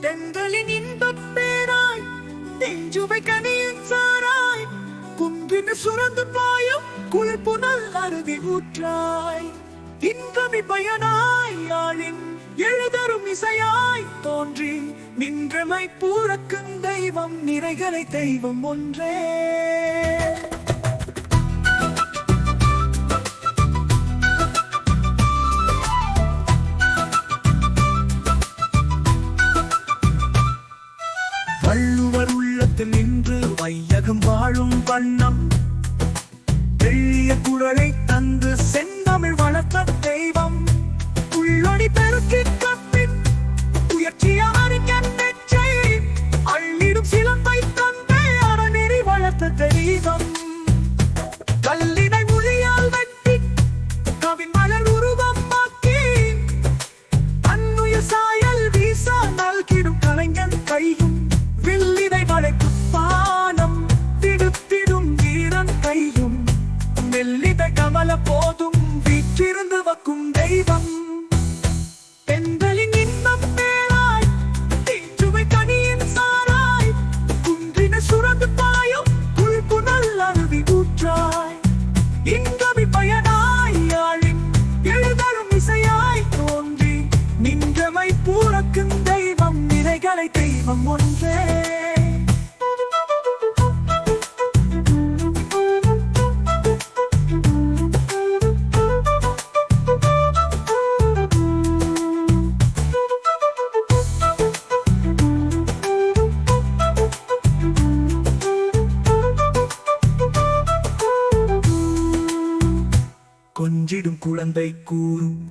தென்றலின் இன்பப் பேராய் நெஞ்சுவை கனியின் சாராய் குன்றின் சுரந்து பாயும் குளிர்புனல் அருவி ஊற்றாய். இன்பமி பயனாய் யாழின் எழுதரும் இசையாய் தோன்றி நின்றமை பூரக்கும் தெய்வம் நிறைகளை தெய்வம் ஒன்றே. வள்ளுவர் நின்று வையகம் வாழும் வண்ணம். வக்கும் பெண்களின் இன்பம் மேலாய் தீச்சுவை கனியின் சாராய் குன்றின சுரந்து பாயும் புல்புனல் அருவி ஊற்றாய். இன்பமி பயனாய் யாழின் எழுதரும் இசையாய் தோன்றி நின்றமை பூரக்கும் தெய்வம் நிறைகளை தெய்வம் ஒன்றே. கொஞ்சிடும் குழந்தை கூறும்.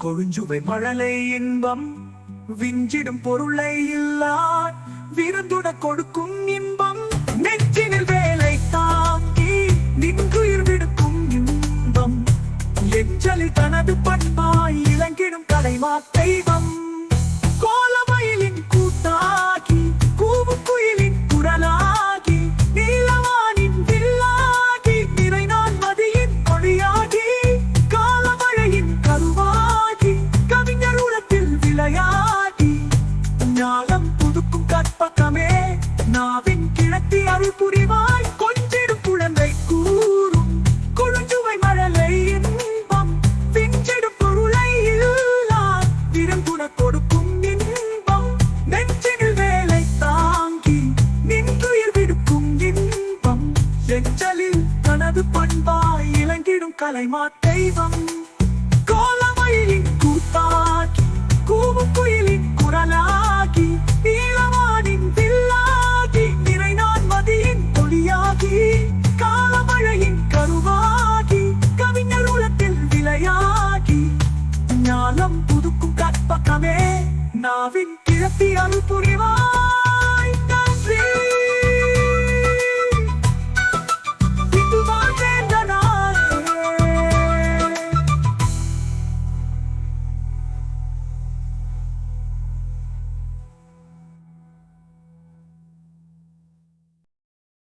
கொழுஞ்சுவை மழலை இன்பம். விஞ்சிடும் பொருளை இல்லா விருந்துட கொடுக்கும் இன்பம். நெஞ்சினில் வேலை தாங்கி நின்றுயிர் விடுக்கும் இன்பம். எஞ்சலில் தனது பண்பாய் இலங்கிடும் கலைமா தெய்வம். கோலமயிலின் கூட்டாகி கூவும் குயிலின் குரலாகி நீலவானின் கிழத்தி அருள் புரிவாய் கொஞ்சிடும் குழந்தை கூறும். கொழுஞ்சுவை மழலை இன்பம். பிஞ்சிடும் பொருளை இல்லா விரும்புன கொடுக்கும் இன்பம். நெஞ்சினில் வேலை தாங்கி நின்றுயிர் விடுக்கும் இன்பம். எஞ்சலில் தனது பண்பாய் இலங்கிடும் கலைமா தெய்வம். கோலமயிலின் கூத்தாகி கூவும் குயிலின் குரலாகி ஞானம் புதுக்கும் கற்பகமே